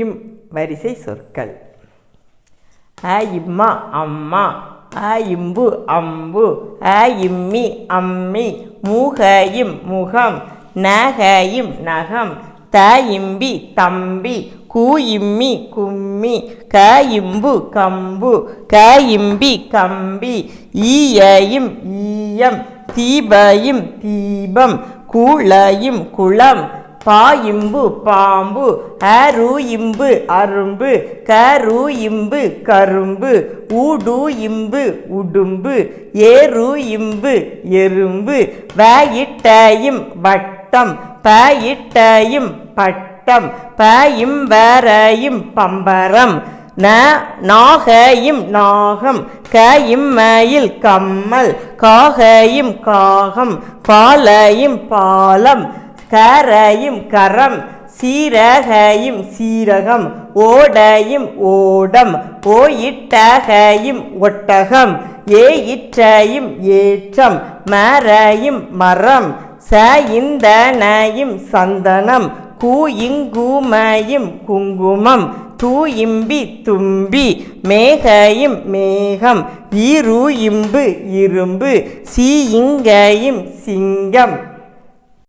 இம் வரிசை சொற்கள். அ இம்மா அம்மா அ இம்பு அம்பு அ இம்மி அம்மி மூகையும் முகம் நகையும் நகம் த இம்பி தம்பி கு இம்மி கும்மி க இம்பு கம்பு க இம்பி கம்பி ஈயையும் ஈயம் தீபையும் தீபம் கூளையும் குளம் பா இம்பு பாம்பு அரு இம்பு அரும்பு கரு இம்பு கரும்பு ஊடு இம்பு உடும்பு ஏரு இம்பு எறும்பு வ இட்டயும் வட்டம் ப இட்டயும் பட்டம் ப பயிம்பரையும் பம்பரம் ந நாகையும் நாகம் கயிம்மயில் கம்மல் காகையும் காகம் பாலையும் பாலம் கரையும் கரம் சீரகையும் சீரகம் ஓடையும் ஓடம் ஓயிட்டகையும் ஒட்டகம் ஏயிற்றையும் ஏற்றம் மரையும் மரம் ச இந்தனையும் சந்தனம் கூயிங்கூமையும் குங்குமம் தூயிம்பி தும்பி மேகையும் மேகம் இரு இம்பு இரும்பு சீயிங்கையும் சிங்கம்.